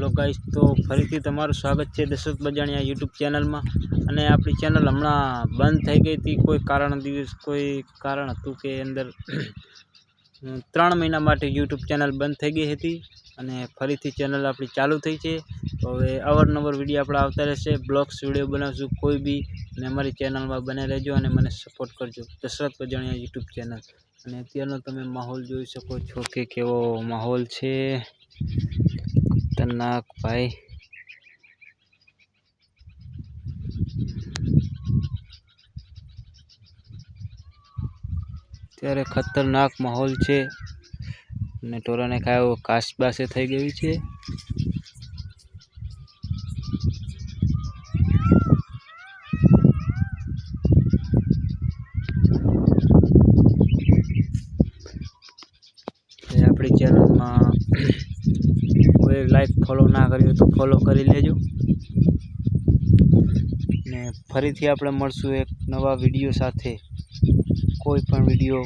Hello guys, તો ફરીથી તમારું સ્વાગત છે દશરથ બજાણિયા યુટ્યુબ ચેનલમાં. અને આપણી ચેનલ હમણાં બંધ થઈ ગઈ હતી, કોઈ કારણ દિવસ કોઈ કારણ હતું કે અંદર ત્રણ મહિના માટે યુટ્યુબ ચેનલ બંધ થઈ ગઈ હતી. અને ફરીથી ચેનલ આપણી ચાલુ થઈ છે. હવે અવારનવાર વીડિયો આપણા આવતા રહેશે. બ્લોગ્સ, વીડિયો બનાવશું કોઈ બી અને અમારી ચેનલમાં બને રહેજો અને મને સપોર્ટ કરજો. Dashrath Bajaniya YouTube channel. અને અત્યારનો તમે માહોલ જોઈ શકો છો કે કેવો માહોલ છે. ખતરનાક ભાઈ. ત્યારે ખતરનાક માહોલ છે. અને ટોરાને ખાયો કાશબાસે થઈ ગયું છે એ આપણી ચેનલમાં કોઈ લાઈક ફોલો ના કર્યું તો ફોલો કરી લેજો. ને ફરીથી આપણે મળશું એક નવા વીડિયો સાથે. કોઈ પણ વીડિયો